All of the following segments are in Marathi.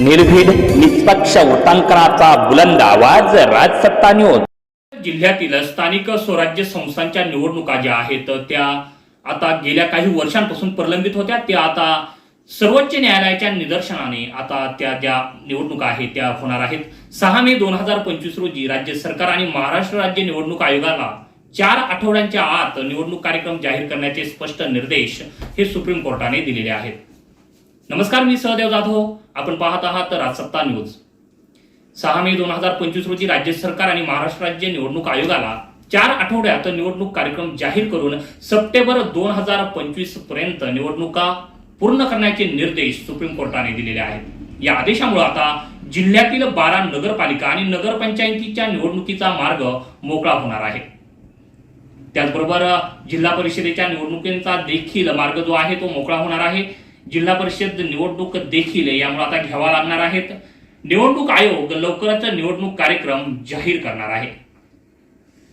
निर्भीड निष्पक्ष वृत्तांकनाचा बुलंद आवाज राजसत्ता न्यूज जिल्ह्यातील स्थानिक स्वराज्य संस्थांच्या निवडणुका ज्या आहेत त्या आता गेल्या काही वर्षांपासून प्रलंबित होत्या. त्या आता सर्वोच्च न्यायालयाच्या निदर्शनाने आता त्या ज्या निवडणुका आहेत त्या होणार आहेत. सहा मे दोन हजार पंचवीस रोजी राज्य सरकार आणि महाराष्ट्र राज्य निवडणूक आयोगाला चार आठवड्यांच्या आत निवडणूक कार्यक्रम जाहीर करण्याचे स्पष्ट निर्देश हे सुप्रीम कोर्टाने दिलेले आहेत. नमस्कार मी सहदेव जाधव. आपण पाहत आहात राजसत्ता न्यूज. सहा मे दोन हजार पंचवीस रोजी राज्य सरकार आणि महाराष्ट्र राज्य निवडणूक आयोगाला चार आठवड्यात निवडणूक कार्यक्रम जाहीर करून सप्टेंबर दोन हजार पंचवीसपर्यंत निवडणुका पूर्ण करण्याचे निर्देश सुप्रीम कोर्टाने दिलेले आहेत. या आदेशामुळे आता जिल्ह्यातील बारा नगरपालिका आणि नगरपंचायतीच्या निवडणुकीचा मार्ग मोकळा होणार आहे. त्याचबरोबर जिल्हा परिषदेच्या निवडणुकींचा देखील मार्ग जो आहे तो मोकळा होणार आहे. जिल्हा परिषद निवडणूक देखील यामुळे आता घ्यावा लागणार आहेत. निवडणूक आयोग लवकरच निवडणूक कार्यक्रम जाहीर करणार आहे.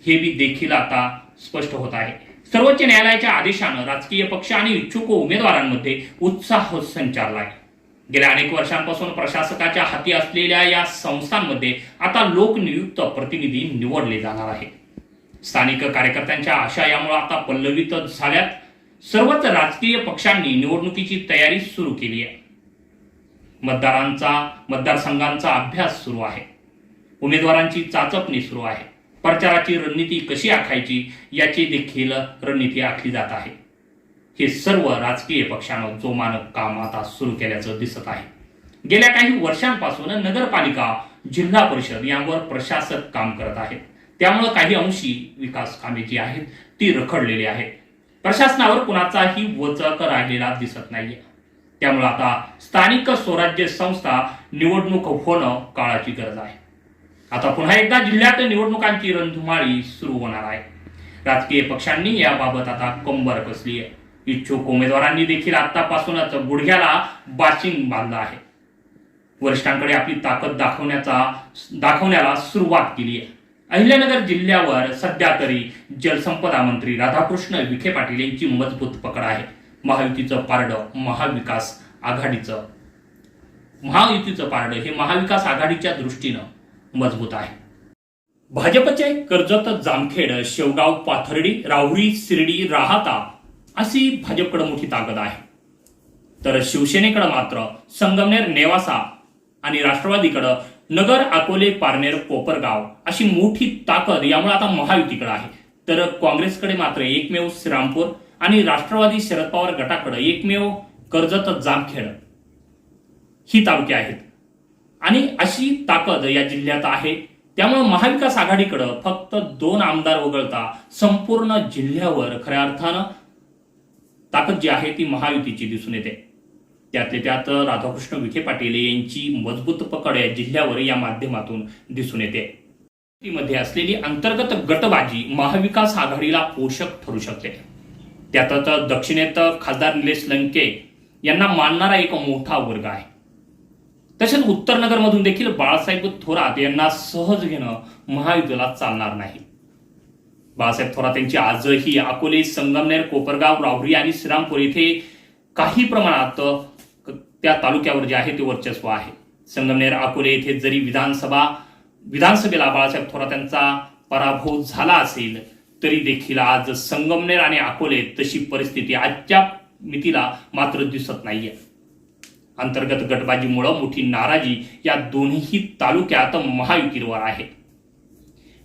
हे बी देखील आता स्पष्ट होत आहे. सर्वोच्च न्यायालयाच्या आदेशानं राजकीय पक्ष आणि इच्छुक उमेदवारांमध्ये उत्साह संचारलाय. गेल्या अनेक वर्षांपासून प्रशासकाच्या हाती असलेल्या या संस्थांमध्ये आता लोकनियुक्त प्रतिनिधी निवडले जाणार आहे स्थानिक कार्यकर्त्यांच्या आशा यामुळे आता पल्लवित झाल्यात. सर्वच राजकीय पक्षांनी निवडणुकीची तयारी सुरू केली आहे. मतदारांचा मतदारसंघांचा अभ्यास सुरू आहे. उमेदवारांची चाचपणी सुरू आहे. प्रचाराची रणनीती कशी आखायची याची देखील रणनीती आखली जात आहे. हे सर्व राजकीय पक्षानं जोमानं काम आता सुरू केल्याचं दिसत आहे. गेल्या काही वर्षांपासून नगरपालिका जिल्हा परिषद यांवर प्रशासक काम करत आहेत. त्यामुळं काही अंशी विकास कामे जी आहेत ती रखडलेली आहेत. प्रशासनावर कुणाचाही वचक राहिलेला दिसत नाहीये. त्यामुळे आता स्थानिक स्वराज्य संस्था निवडणूक होणं काळाची गरज आहे. आता पुन्हा एकदा जिल्ह्यात निवडणुकांची रणधुमाळी सुरू होणार आहे. राजकीय पक्षांनी याबाबत आता कंबर कसली आहे इच्छुक उमेदवारांनी देखील आतापासूनच गुडघ्याला बाशिंग बांधलं आहे. वरिष्ठांकडे आपली ताकद दाखवण्याचा दाखवण्याला सुरुवात केली आहे अहिल्यानगर जिल्ह्यावर सध्या तरी जलसंपदा मंत्री राधाकृष्ण विखे पाटील यांची मजबूत पकड आहे. महायुतीचं पारडं महाविकास आघाडीचं. महायुतीचं पारडं हे महाविकास आघाडीच्या दृष्टीनं मजबूत आहे. भाजपचे कर्जत जामखेड शेवगाव पाथर्डी राहुरी शिर्डी राहता अशी भाजपकडे मोठी ताकद आहे. तर शिवसेनेकडे मात्र संगमनेर नेवासा आणि राष्ट्रवादीकडं नगर अकोले पारनेर कोपरगाव अशी मोठी ताकद यामुळे आता महायुतीकडे आहे. तर काँग्रेसकडे मात्र एकमेव श्रीरामपूर आणि राष्ट्रवादी शरद पवार गटाकडे एकमेव कर्जत जामखेड ही तालुके आहेत. आणि अशी ताकद या जिल्ह्यात आहे. त्यामुळे महाविकास आघाडीकडे फक्त दोन आमदार वगळता संपूर्ण जिल्ह्यावर खऱ्या अर्थानं ताकद जी आहे ती महायुतीची दिसून येते. त्यातले त्यात राधाकृष्ण विखे पाटील यांची मजबूत पकड या जिल्ह्यावर या माध्यमातून दिसून येते. मध्ये असलेली अंतर्गत गटबाजी महाविकास आघाडीला पोषक ठरू शकते. त्यातच दक्षिणेत खासदार निलेश लंके यांना मानणारा एक मोठा वर्ग आहे. तसेच उत्तर नगरमधून देखील बाळासाहेब थोरात यांना सहज घेणं महायुतीला चालणार नाही. बाळासाहेब थोरात यांची आजही अकोले संगमनेर कोपरगाव राहुरी आणि श्रीरामपूर येथे काही प्रमाणात त्या तालुक्यावर जे आहे ते वर्चस्व आहे. संगमनेर अकोले येथे जरी विधानसभा विधानसभेला बाळासाहेब थोरात यांचा पराभव झाला असेल तरी देखील आज संगमनेर आणि अकोले तशी परिस्थिती आजच्या मितीला मात्र दिसत नाहीये. अंतर्गत गटबाजीमुळं मोठी नाराजी या दोन्ही तालुक्यात महायुतीवर आहे.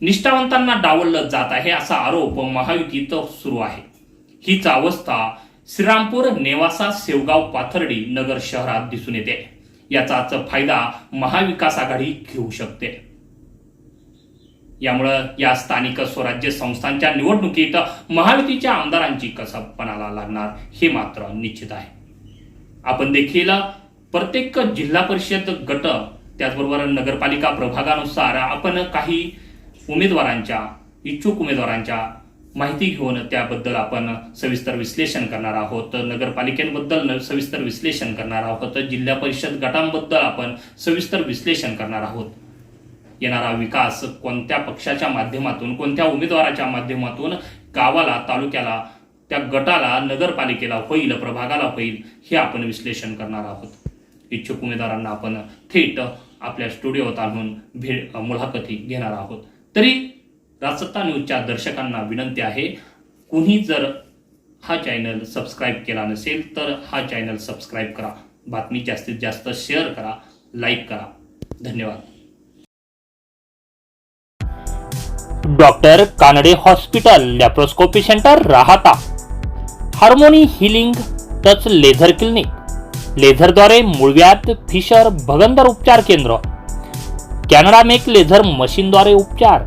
निष्ठावंतांना डावललं जात आहे असा आरोप महायुतीत सुरू आहे. हीच अवस्था श्रीरामपूर नेवासा सेवगाव पाथर्डी नगर शहरात दिसून येते. याचाच फायदा महाविकास आघाडी घेऊ शकते. यामुळं या स्थानिक स्वराज्य संस्थांच्या निवडणुकीत महायुतीच्या आमदारांची कसबपणाला लागणार हे मात्र निश्चित आहे. आपण देखील प्रत्येक जिल्हा परिषद गट त्याचबरोबर नगरपालिका प्रभागानुसार आपण काही उमेदवारांच्या इच्छुक उमेदवारांच्या माहिती घेऊन त्याबद्दल आपण सविस्तर विश्लेषण करणार आहोत. नगरपालिकेबद्दल सविस्तर विश्लेषण करणार आहोत. जिल्हा परिषद गटांबद्दल आपण सविस्तर विश्लेषण करणार आहोत. येणारा विकास कोणत्या पक्षाच्या माध्यमातून कोणत्या उमेदवाराच्या माध्यमातून गावाला तालुक्याला त्या गटाला नगरपालिकेला होईल प्रभागाला होईल हे आपण विश्लेषण करणार आहोत. इच्छुक उमेदवारांना आपण थेट आपल्या स्टुडिओत आणून भेट मुलाखती घेणार आहोत. तरी राजसत्ता न्यूजच्या दर्शकांना विनंती आहे कुणी जर हा चॅनल सबस्क्राईब केला नसेल तर हा चॅनल सबस्क्राईब करा. बातमी जास्तीत जास्त शेअर करा लाईक करा. धन्यवाद. Doctor Kanade hospital laparoscopy centre Rahata. Harmony healing touch laser clinic. लेझरद्वारे मुळव्यात फिशर भगंदर उपचार केंद्र. कॅनडा मेक लेझर मशीनद्वारे उपचार.